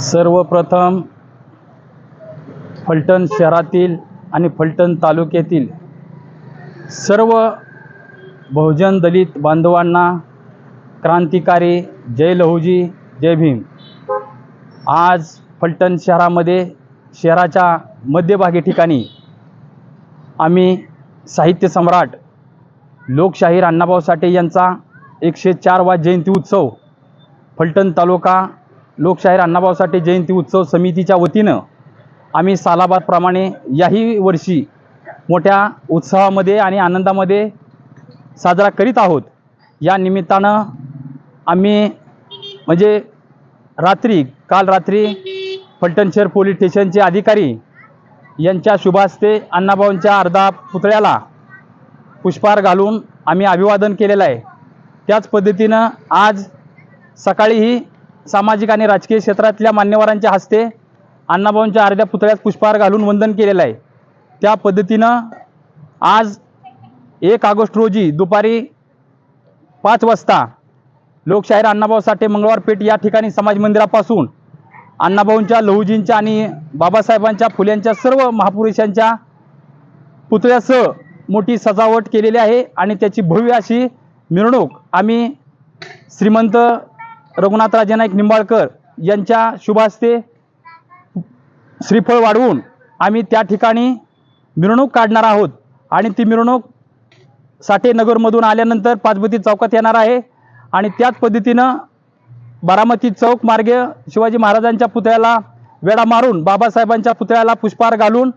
सर्वप्रथम फलटण शहरातील आणि फलटण तालुक्यातील सर्व बहुजन दलित बांधवांना क्रांतिकारी जय लहुजी जय भीम. आज फलटण शहरामध्ये शहराच्या मध्यभागी ठिकाणी आम्ही साहित्य सम्राट लोकशाहीर अण्णाभाऊ साठे यांचा एकशे चारवा जयंती उत्सव फलटण तालुका लोकशाहीर अण्णाभाऊ साठे जयंती उत्सव समितीच्या वतीनं आम्ही सालाबादप्रमाणे याही वर्षी मोठ्या उत्साहामध्ये आणि आनंदामध्ये साजरा करीत आहोत. या निमित्तानं आम्ही म्हणजे रात्री काल रात्री फलटण शहर पोलीस स्टेशनचे अधिकारी यांच्या शुभास्ते अण्णाभाऊंच्या अर्धा पुतळ्याला पुष्पहार घालून आम्ही अभिवादन केलेलं आहे. त्याच पद्धतीनं आज सकाळीही सामाजिक आणि राजकीय क्षेत्रातल्या मान्यवरांच्या हस्ते अण्णाभाऊंच्या अर्ध्या पुतळ्यात पुष्पहार घालून वंदन केलेलं आहे. त्या पद्धतीनं आज एक ऑगस्ट रोजी दुपारी पाच वाजता लोकशाहीर अण्णाभाऊ साठे मंगळवार पेठ या ठिकाणी समाज मंदिरापासून अण्णाभाऊंच्या लहूजींच्या आणि बाबासाहेबांच्या फुल्यांच्या सर्व महापुरुषांच्या पुतळ्यासह मोठी सजावट केलेली आहे आणि त्याची भव्य अशी मिरवणूक आम्ही श्रीमंत रघुनाथराजे नाईक निंबाळकर यांच्या शुभास्ते श्रीफळ वाढवून आम्ही त्या ठिकाणी मिरवणूक काढणार आहोत. आणि ती मिरवणूक साठे नगरमधून आल्यानंतर पाचबती चौकात येणार आहे. आणि त्याच पद्धतीनं बारामती चौक मार्गे शिवाजी महाराजांच्या पुतळ्याला वेढा मारून बाबासाहेबांच्या पुतळ्याला पुष्पहार घालून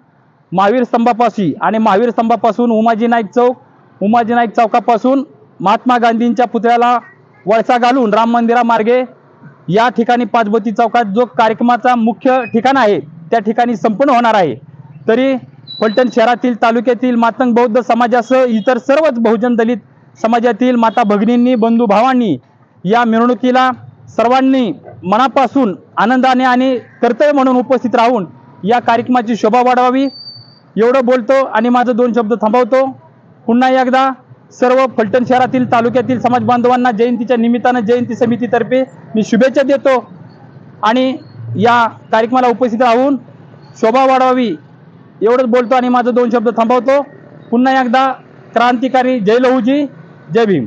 महावीर स्तंभापाशी आणि महावीर स्तंभापासून उमाजी नाईक चौक उमाजी नाईक चौकापासून महात्मा गांधींच्या पुतळ्याला वळसा घालून राम मंदिरामार्गे या ठिकाणी पाचबती चौकात जो कार्यक्रमाचा मुख्य ठिकाण आहे त्या ठिकाणी संपन्न होणार आहे. तरी फलटण शहरातील तालुक्यातील मातंग बौद्ध समाजासह इतर सर्वच बहुजन दलित समाजातील माता भगिनींनी बंधू भावांनी या मिरवणुकीला सर्वांनी मनापासून आनंदाने आणि कर्तव्य म्हणून उपस्थित राहून या कार्यक्रमाची शोभा वाढवावी. एवढं बोलतो आणि माझं दोन शब्द थांबवतो. पुन्हा एकदा सर्व फलटण शहरातील तालुक्यातील समाज बांधवांना जयंतीच्या निमित्तानं जयंती समितीतर्फे मी शुभेच्छा देतो. आणि या कार्यक्रमाला उपस्थित राहून शोभा वाढवावी एवढंच बोलतो आणि माझं दोन शब्द थांबवतो. पुन्हा एकदा क्रांतिकारी जय लहूजी जय भीम.